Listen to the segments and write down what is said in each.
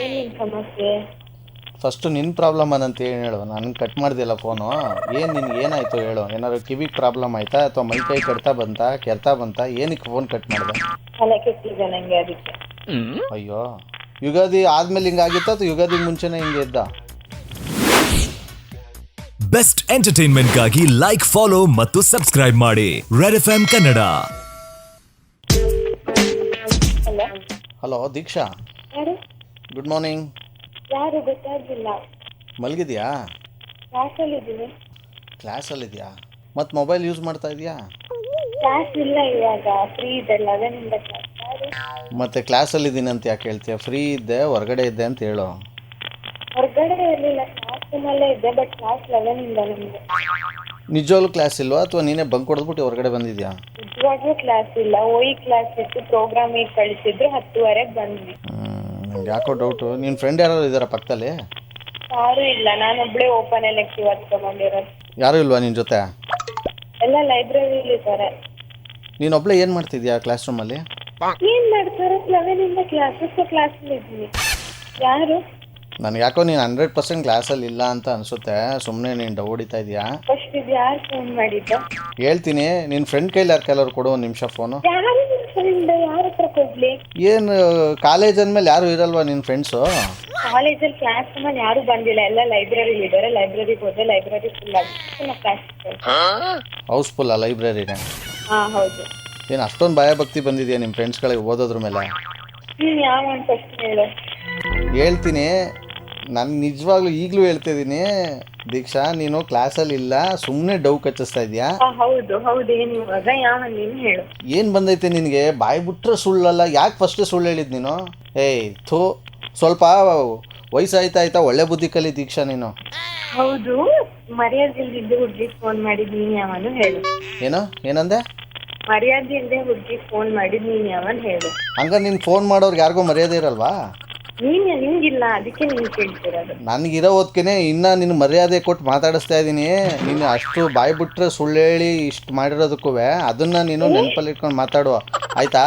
ಏನೇನು ಸಮಸ್ಯೆ. ಫಸ್ಟು ನಿನ್ನ ಪ್ರಾಬ್ಲಮ್ ಅದಂತ ಏನು ಹೇಳು. ನಾನು ಕಟ್ ಮಾಡ್ದಿಲ್ಲ ಫೋನು ಏನು ನಿನ್ಗೆ ಏನಾಯ್ತು ಹೇಳು? ಏನಾದ್ರು ಕಿವಿಗೆ ಪ್ರಾಬ್ಲಮ್ ಆಯ್ತಾ? ಅಥವಾ ಮೈ ಕೈ ಕಡ್ತಾ ಬಂತಾ? ಕೆರ್ತಾ ಬಂತಾ? ಏನಕ್ಕೆ ಫೋನ್ ಕಟ್ ಮಾಡ್ದೆ? ತಲೆ ಕೆಟ್ಟಿದೆ ನನಗೆ ಅದಕ್ಕೆ. ಅಯ್ಯೋ. ಯುಗಾದಿ ಆದ್ಮೇಲೆ ಹಿಂಗಾಗಿತ್ತ ಅಥವಾ ಯುಗಾದಿ ಮುಂಚೆನೇ ಹಿಂಗೆ ಇದ್ದ? ಬೆಸ್ಟ್ ಎಂಟರ್ಟೈನ್ಮೆಂಟ್ಗಾಗಿ ಲೈಕ್ ಫಾಲೋ ಮತ್ತು ಸಬ್ಸ್ಕ್ರೈಬ್ ಮಾಡಿ. Red F M Kannada hello Deeksha good morning ಯಾರು ಗೊತ್ತಾಗಿಲ್ಲ. ಮಲಗಿದ್ಯಾ? ಕ್ಲಾಸಲ್ಲಿದ್ದೀನಿ. ಕ್ಲಾಸಲ್ಲಿದ್ಯಾ? ಮತ್ತು ಮೊಬೈಲ್ ಯೂಸ್ ಮಾಡ್ತಾ ಇದೆಯಾ? ಕ್ಲಾಸ್ ಇಲ್ಲ ಇವಾಗ ಫ್ರೀ ಇದೆ ಲೆವೆನಿಂದ ಕ್ಲಾಸ್. ಯಾರು? ಮತ್ತು ಕ್ಲಾಸಲ್ಲಿದ್ದೀನಿ ಅಂತ ಯಾಕೆ ಹೇಳ್ತೀಯ? ಫ್ರೀ ಇದ್ದೆ ಹೊರಗಡೆ ಇದ್ದೆ ಅಂತ ಹೇಳು. ಹೊರಗಡೆ ಇರಲಿಲ್ಲ ಕ್ಲಾಸ್ ರೂಮಲ್ಲೇ ಇದ್ದೆ ಬಟ್ ಕ್ಲಾಸ್ ಲೆವೆನಿಂದ ನಮಗೆ ನಿಜವಾಗ್ಲೂ ಕ್ಲಾಸ್ ಇಲ್ವಾ? ಅಥವಾ ನೀನೇ ಬಂಕ್ ಹೊಡೆದ್ಬಿಟ್ಟು ಹೊರಗಡೆ ಬಂದಿದ್ಯಾ? ನಿಜವಾಗ್ಲೂ ಕ್ಲಾಸ್ ಇಲ್ಲ. ಓಯಿ ಕ್ಲಾಸ್ ಇತ್ತು ಪ್ರೋಗ್ರಾಮ್ ಪ್ರೋಗ್ರಾಮಿಗೆ ಕಳಿಸಿದ್ರು ಹತ್ತುವರೆಗೆ ಬಂದ್ವಿ. ನಂಗೆ ಯಾಕೋ ಡೌಟು ನಿನ್ನ ಫ್ರೆಂಡ್ ಯಾರು ಇದ್ದಾರಾ ಪಕ್ಕದಲ್ಲಿ? ಯಾರು ಇಲ್ಲ. ನಾನೊಬ್ಳೆ ಓಪನ್ ಎಲೆಕ್ಟಿವ್ ಅದು ತಗೊಂಡಿರೋದು. ಯಾರು ಇಲ್ವಾ ನಿನ್ನ ಜೊತೆ? ಎಲ್ಲ ಲೈಬ್ರರಿಲಿ ಇದ್ದಾರೆ. ನೀನೊಬ್ಳೆ ಏನು ಮಾಡ್ತಿದ್ಯಾ ಕ್ಲಾಸ್ ರೂಮಲ್ಲಿ ಏನ್ ಮಾಡ್ತಾರೆ? ಲೆವೆನಿಂದ ಕ್ಲಾಸಸ್ ಕ್ಲಾಸಲ್ಲಿ ಇದ್ವಿ ಯಾರು? ನನಗೆ ಯಾಕೋ ನೀನು ಹಂಡ್ರೆಡ್ ಪರ್ಸೆಂಟ್ ಕ್ಲಾಸಲ್ಲಿ ಇಲ್ಲ ಅಂತ ಅನ್ಸುತ್ತೆ. ಸುಮ್ಮನೆ ನೀನು ಡೌ ಹೊಡಿತಾ ಇದೆಯಾ? ಫಸ್ಟ್ ಇದು ಯಾರು ಫೋನ್ ಮಾಡಿದ್ದು? ಹೇಳ್ತೀನಿ. ನಿನ್ನ ಫ್ರೆಂಡ್ ಕೈಲಿ ಯಾರು ಕೆಲವರು ಕೊಡು ಒಂದು ನಿಮಿಷ ಫೋನು ಯಾರು ಫ್ರೆಂಡ್ ಯಾರ ಏನು ಕಾಲೇಜ್ ಅಂದಮೇಲೆ ಯಾರು ಇರಲ್ವಾ ನಿನ್ ಫ್ರೆಂಡ್ಸು ಕಾಲೇಜಲ್ಲಿ ಕ್ಲಾಸ್ ರೂಮಲ್ಲಿ ಯಾರು ಬಂದಿಲ್ಲ. ಎಲ್ಲ ಲೈಬ್ರರಿಲಿ ಇದ್ದಾರೆ ಲೈಬ್ರರಿ ಹೋದ್ರೆ ಲೈಬ್ರರಿ ಫುಲ್ ಆಗಿ. ಹೌಸ್ ಫುಲ್ ಹೌಸ್ಫುಲ್ಲ ಲೈಬ್ರರಿನೇ ಹಾ ಹೌದು. ಏನು ಅಷ್ಟೊಂದು ಭಯಭಕ್ತಿ ಬಂದಿದೆಯಾ ನಿಮ್ಮ ಫ್ರೆಂಡ್ಸ್ಗಳಿಗೆ ಓದೋದ್ರ ಮೇಲೆ? ನೀನ್ ಯಾವ ಅಂತ ಫಸ್ಟ್ ಹೇಳು. ಹೇಳ್ತೀನಿ. ನಾನು ನಿಜವಾಗ್ಲೂ ಈಗಲೂ ಹೇಳ್ತಿದ್ದೀನಿ ದೀಕ್ಷಾ ನೀನು ಕ್ಲಾಸಲ್ಲಿ ಇಲ್ಲ ಸುಮ್ಮನೆ ಡೌ ಕಚ್ಚಿಸ್ತಾ ಇದೆಯಾ? ಹೌದು ಹೌದು ಏನು ಇವಾಗ? ಯಾವ ನೀನು ಹೇಳು. ಏನು ಬಂದೈತೆ ನಿನಗೆ? ಬಾಯಿ ಬಿಟ್ರೆ ಸುಳ್ಳಲ್ಲ ಯಾಕೆ ಫಸ್ಟ್ ಸುಳ್ಳು ಹೇಳಿದ್ ನೀನು? ಏಯ್ ಥೂ ಸ್ವಲ್ಪ ವಯಸ್ಸಾಯ್ತಾ ಆಯ್ತಾ ಒಳ್ಳೆ ಬುದ್ಧಿ ಕಲಿ ದೀಕ್ಷಾ ನೀನು. ಹೌದು ಮರ್ಯಾದೆ ಇಲ್ದಿದ್ದು ಹುಡುಗಿ ಫೋನ್ ಮಾಡಿದ್ ನೀನ್ ಯಾವನು ಹೇಳು. ಏನು? ಏನಂದೆ? ಮರ್ಯಾದೆ ಇಲ್ದೆ ಹುಡುಗಿ ಫೋನ್ ಮಾಡಿದ್ ನೀನ್ ಯಾವನ್ ಹೇಳು. ಹಂಗ ನೀನು ಫೋನ್ ಮಾಡೋರ್ಗೆ ಯಾರಿಗೂ ಮರ್ಯಾದೆ ಇರಲ್ವಾ? ನೀನ್ ಓದ್ಕೇನೆ ಅದಕ್ಕೆ ನೀನ್ ಕೇಳ್ತಿರೋದು ನನಗಿರೋ ಓದ್ಕೇನೆ ಇನ್ನ ನಿನ್ನ ಮರ್ಯಾದೆ ಕೊಟ್ಟು ಮಾತಾಡಿಸ್ತಾ ಇದ್ದೀನಿ ನೀನು ಅಷ್ಟು ಬಾಯಿ ಬಿಟ್ರೆ ಸುಳ್ಳು ಹೇಳಿ ಇಷ್ಟು ಮಾಡಿರೋದಕ್ಕೂ ಅದನ್ನ ನೀನು ನೆನಪಲ್ಲಿ ಇಟ್ಕೊಂಡು ಮಾತಾಡುವ. ಆಯ್ತಾ?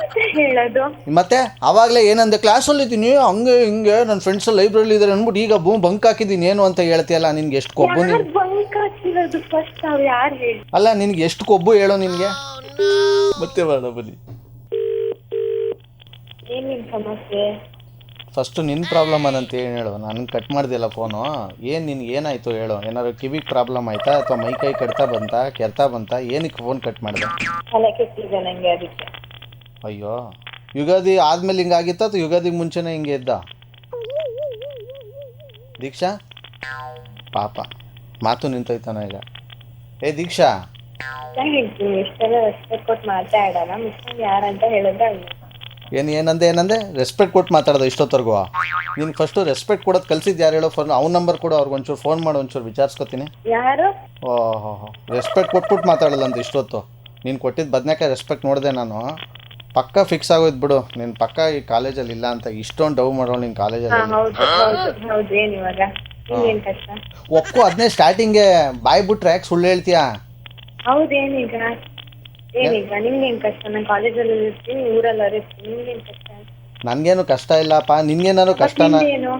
ಮತ್ತೆ ಹೇಳೋದು? ಮತ್ತೆ? ಅವಾಗಲೇ ಏನಂದೆ? ಕ್ಲಾಸಲ್ಲಿ ಇದ್ದೀನಿ. ಹಂಗೆ ಹಿಂಗೆ ನನ್ನ ಫ್ರೆಂಡ್ಸ್ ಲೈಬ್ರರಿ ಇದ್ದಾರೆ ಅಂದ್ಬಿಟ್ಟು ಈಗ ಬೂ ಬಂಕ್ ಹಾಕಿದ್ದೀನಿ. ಏನು ಅಂತ ಹೇಳ್ತೀಯಲ್ಲ ನಿನ್ಗೆ ಎಷ್ಟು ಕೊಬ್ಬು ನೀನು? ಬಂಕ್ ಹಾಕಿರೋದು ಫಸ್ಟ್ ಅವ್ರು ಯಾರು ಹೇಳಿ? ಅಲ್ಲ ನಿನ್ಗೆ ಎಷ್ಟು ಕೊಬ್ಬು ಹೇಳೋ ನಿನಗೆ? ಮತ್ತೆ ಬೇಡ ಬನ್ನಿ. ಸಮಸ್ಯೆ? ಫಸ್ಟು ನಿನ್ನ ಪ್ರಾಬ್ಲಮ್ ಅದಂತ ಏನು ಹೇಳು? ನಾನು ಕಟ್ ಮಾಡ್ದಿಲ್ಲ ಫೋನು ಏನು ನಿನ್ಗೆ ಏನಾಯ್ತು ಹೇಳು? ಏನಾದ್ರು ಕಿವಿಗೆ ಪ್ರಾಬ್ಲಮ್ ಆಯ್ತಾ? ಅಥವಾ ಮೈ ಕೈ ಕಡ್ತಾ ಬಂತಾ? ಕೆರ್ತಾ ಬಂತಾ? ಏನಕ್ಕೆ ಫೋನ್ ಕಟ್ ಮಾಡಿದೆ? ತಲೆ ಕೆಟ್ಟಿದೆ ನಂಗೆ ಅದಕ್ಕೆ. ಅಯ್ಯೋ. ಯುಗಾದಿ ಆದ್ಮೇಲೆ ಹಿಂಗಾಗಿತ್ತಾ ಅಥವಾ ಯುಗಾದಿಗೆ ಮುಂಚೆನೇ ಹಿಂಗೆ ಇದ್ದ? ದೀಕ್ಷಾ? ಪಾಪ. ಮಾತು ನಿಂತೋಯ್ತಾನ ಈಗ. ಏ ದೀಕ್ಷಾ. ರೆಸ್ಪೆಕ್ಟ್ ಕೊಟ್ಟು ಮಿಸ್ಟರ್ ಯಾರಂತ ಹೇಳಿದ್ರೆ ಏನು ಏನಂದೆ ಏನಂದೆ? ರೆಸ್ಪೆಕ್ಟ್ ಕೊಟ್ಟು ಮಾತಾಡೋದು ಇಷ್ಟೊತ್ತರ್ಗು. ನೀನು ಫಸ್ಟು ರೆಸ್ಪೆಕ್ಟ್ ಕೊಡೋದು ಕಲ್ಸಿದ್ದು ಯಾರು ಹೇಳೋ ಫೋನ್ ಅವ್ನ ನಂಬರ್ ಕೊಡು ಅವ್ರಿಗೆ ಒಂಚೂರು ಫೋನ್ ಮಾಡಿ ಒಂಚೂರು ವಿಚಾರಿಸ್ಕೊತೀನಿ. ಯಾರು? ಓಹೋ ರೆಸ್ಪೆಕ್ಟ್ ಕೊಟ್ಬಿಟ್ಟು ಮಾತಾಡಲ್ಲ ಅಂತ ಇಷ್ಟೊತ್ತು. ನೀನು ಕೊಟ್ಟಿದ್ದು ಬದನೇಕಾಯಿ ರೆಸ್ಪೆಕ್ಟ್ ನೋಡಿದೆ ನಾನು. ಪಕ್ಕ ಫಿಕ್ಸ್ ಆಗೋಯ್ತು ಬಿಡು. ನೀನು ಪಕ್ಕ ಈ ಕಾಲೇಜಲ್ಲಿ ಇಲ್ಲ ಅಂತ ಇಷ್ಟೊಂದು ಡವ್ ಮಾಡೋಳು ನಿನ್ ಕಾಲೇಜಲ್ಲಿ ಏನ್ ಇವಾಗ? ನಿಂಗೇನ್ ಕಷ್ಟ? ಒಕ್ಕು ಅದನ್ನೇ ಸ್ಟಾರ್ಟಿಂಗೆ ಬಾಯ್ ಬಿಟ್ರೆ ಯಾಕೆ ಸುಳ್ಳು ಹೇಳ್ತೀಯಾ? ಹೌದೇನೀಗ ಏನೀಗ ನಿಮ್ಗೇನ್ ಕಷ್ಟ? ನಾನು ಕಾಲೇಜಲ್ಲಿ ಇರ್ತೀನಿ ಊರಲ್ಲಿ ಇರ್ತೀನಿ. ನಿಮ್ಗೇನ್ ಕಷ್ಟ? ನನಗೇನು ಕಷ್ಟ ಇಲ್ಲಪ್ಪ. ನಿನ್ಗೇನಾದ್ರು ಕಷ್ಟನ? ಏನು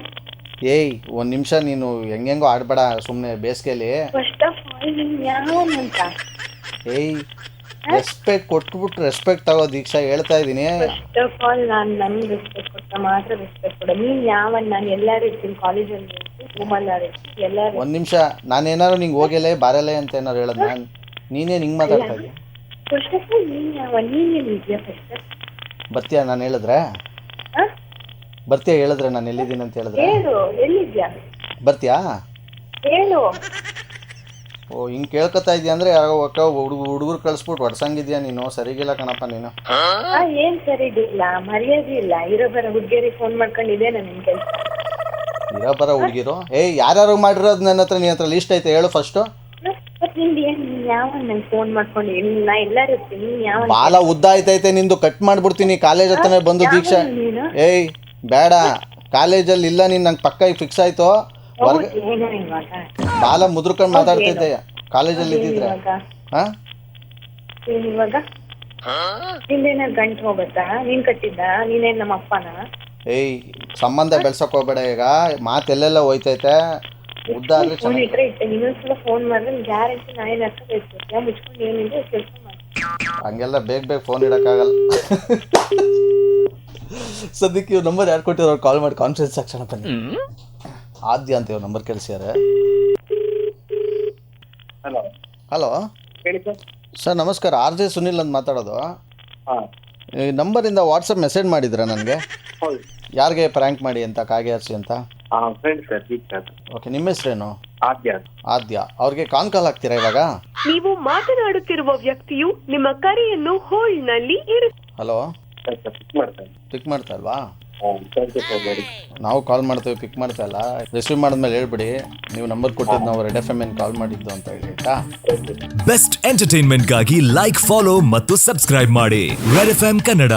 ಏಯ್ ಒಂದು ನಿಮಿಷ ನೀನು ಹೆಂಗೆಂಗೋ ಆಡ್ಬೇಡ ಸುಮ್ಮನೆ ಬೇಸಿಗೆಲಿ. ಫಸ್ಟ್ ಆಫ್ ಆಲ್ ಯಾವನಂತ ಏಯ್ ರೆಸ್ಪೆಕ್ಟ್ ಕೊಟ್ಬಿಟ್ಟು ರೆಸ್ಪೆಕ್ಟ್ ತಗೋ ದೀಕ್ಷಾ. ಹೇಳ್ತಾ ಇದ್ದೀನಿ. ಫಸ್ಟ್ ಆಫ್ ಆಲ್ ನಾನು ನನ್ಗೆ ರೆಸ್ಪೆಕ್ಟ್ ಕೊಟ್ಟ ಮಾತ್ರ ರೆಸ್ಪೆಕ್ಟ್ ಕೊಡ. ನೀನ್ ಯಾವನ್? ನಾನು ಎಲ್ಲಾರು ಇರ್ತೀನಿ ಕಾಲೇಜಲ್ಲಿ ಇರ್ತೀನಿ ರೂಮಲ್ಲಿ ಇರ್ತೀನಿ ಎಲ್ಲಾರು ಒಂದು ನಿಮಿಷ. ನಾನೇನಾದ್ರು ನಿಂಗೆ ಹೋಗಲೇ ಬಾರಲೇ ಅಂತ ಏನಾರು ಹೇಳೋದು ನಾನು? ನೀನೇ ಹಿಂಗೆ ಮಾತಾಡ್ತಾ ಇದ್ದೆ ಬರ್ತೀಯಾ ನಾನು ಹೇಳಿದ್ರೆ? ಬರ್ತೀಯಾ ಹೇಳಿದ್ರೆ ನಾನು ಎಲ್ಲಿದ್ದೀನಿ ಅಂತ ಹೇಳಿದ್ರೆ? ಬರ್ತೀಯಾ? ಓ ಹಿಂಗ್ ಕೇಳ್ಕೊತಾ ಇದೀಯ ಅಂದ್ರೆ ಯಾರೋ ಅಕ್ಕ ಹುಡುಗ ಹುಡುಗರು ಕಳಿಸ್ಬಿಟ್ಟು ಹೊಡ್ಸಂಗಿದ್ಯಾ ನೀನು? ಸರಿಗಿಲ್ಲ ಕಣಪ್ಪ ನೀನು. ಏನ್ ಸರಿಗಿಲ್ಲ ಮರ್ಯಾದೆ ಇಲ್ಲ. ಇರೋ ಬರ ಹುಡುಗಿಯರಿಗೆ ಫೋನ್ ಕೆಲ್ಸ. ಇರೋ ಬರ ಹುಡುಗಿರು? ಏಯ್ ಯಾರ್ಯಾರು ಮಾಡಿರೋದು ನನ್ನ ಹತ್ರ ನಿನ್ನ ಹತ್ರ ಲಿಸ್ಟ್ ಐತೆ ಹೇಳು ಫಸ್ಟು ಬಾಲ ಉದ್ದ ಆಯ್ತೈತೆ ನಿಂದು ಕಟ್ ಮಾಡ್ಬಿಡ್ತೀನಿ. ಕಾಲೇಜ್ ಹತ್ರನೇ ಬಂದು ದೀಕ್ಷಾ. ಏಯ್ ಬೇಡ. ಕಾಲೇಜಲ್ಲಿ ಇಲ್ಲ ನೀನ್ ನಂಗೆ ಪಕ್ಕ ಫಿಕ್ಸ್ ಆಯ್ತು. ಹೊರ್ಗೆ ಬಾಲ ಮುದ್ರಕೊಂಡು ಮಾತಾಡ್ತೈತೆ ಕಾಲೇಜಲ್ಲಿ ಇದ್ದಿದ್ರೆ. ಇವಾಗ. ಹಾಂ ಏನ್ ಇವಾಗ? ನಿಂದೇನ ಗಂಟು ಹೋಗುತ್ತಾ? ನೀನ್ ಕಟ್ಟಿದ್ದ? ನೀನೇನ್ ನಮ್ಮ ಅಪ್ಪನ ಏಯ್ ಸಂಬಂಧ ಬೆಳ್ಸಕ್ ಹೋಗ್ಬೇಡ ಈಗ. ಮಾತೆಲ್ಲೆಲ್ಲ ಹೋಯ್ತೈತೆ. ಉದ್ದಾರ್ಲಿ ಫೋನ್ ಚೆನ್ನಾಗಿ ಇಟ್ರೆ ಇನ್ನೊಂದ್ಸಲ ಫೋನ್ ಮಾಡಿದ್ರೆ ಗ್ಯಾರಂಟಿ ನಾ ಏನು ಅರ್ಥ ಮುಚ್ಕೊಂಡು ಏನಿದೆ ಕೆಲಸ ಮಾಡಿ. ಹಂಗೆಲ್ಲ ಬೇಗ ಬೇಗ ಫೋನ್ ಇಡೋಕ್ಕಾಗಲ್ಲ. ಸದ್ಯಕ್ಕೆ ಇವ್ರ ನಂಬರ್ ಯಾರು ಕೊಟ್ಟಿರೋ ಕಾಲ್ ಮಾಡಿ ಕಾನ್ಫರೆನ್ಸ್ ತಕ್ಷಣ ಬನ್ನಿ. ಆದ್ಯ ಅಂತ ಇವ್ರ ನಂಬರ್ ಕಳಿಸ್ಯಾರೆ. ಹಲೋ. ಹಲೋ. ಹೇಳಿ ಸರ್. ಸರ್ ನಮಸ್ಕಾರ. ಆರ್ ಜೆ ಸುನಿಲ್ ಅಂತ ಮಾತಾಡೋದು. ಹಾಂ. ಈ ನಂಬರಿಂದ ವಾಟ್ಸಪ್ ಮೆಸೇಜ್ ಮಾಡಿದ್ರಾ ನನಗೆ? ಹೌದು. ಯಾರಿಗೆ ಪ್ರ್ಯಾಂಕ್ ಮಾಡಿ ಅಂತ ಕಾಗೆ ಹರ್ಸಿ ಅಂತ? ಹಾಂ friend sir Deep sir okay ನಿಮ್ಮ ಹೆಸರೇನು? ಆದ್ಯ ಆದ್ಯ. ಅವ್ರಿಗೆ ಕಾನ್ ಕಾಲ್ ಹಾಕ್ತೀರಾ ಇವಾಗ? ನೀವು ಮಾತನಾಡುತ್ತಿರುವ ವ್ಯಕ್ತಿಯು ನಿಮ್ಮ ಕರೆಯನ್ನು ಹೋಲ್ಡ್ನಲ್ಲಿ ಇರು ಹಲೋ ಸರ್ ಪಿಕ್ ಮಾಡ್ತಾರೆ ಪಿಕ್ ಮಾಡ್ತಾ ಅಲ್ವಾ ಹಾಂ ಥ್ಯಾಂಕ್ ಯು ಸರ್ ವೆರಿ ನಾವು ಕಾಲ್ ಮಾಡ್ತೇವೆ ಪಿಕ್ ಮಾಡ್ತಾ ಇಲ್ಲ. ರಿಸೀವ್ ಮಾಡಿದ್ಮೇಲೆ ಹೇಳ್ಬಿಡಿ. ನೀವು ನಂಬರ್ ಕೊಟ್ಟಿದ್ದು ನಾವು ರೆಡ್ ಎಫ್ ಎಂ ಎನ್ ಕಾಲ್ ಮಾಡಿದ್ದು ಅಂತ ಹೇಳಿ ಆಯ್ತಾ? ಬೆಸ್ಟ್ ಎಂಟರ್ಟೈನ್ಮೆಂಟ್ಗಾಗಿ ಲೈಕ್ ಫಾಲೋ ಮತ್ತು ಸಬ್ಸ್ಕ್ರೈಬ್ ಮಾಡಿ. Red F Kannada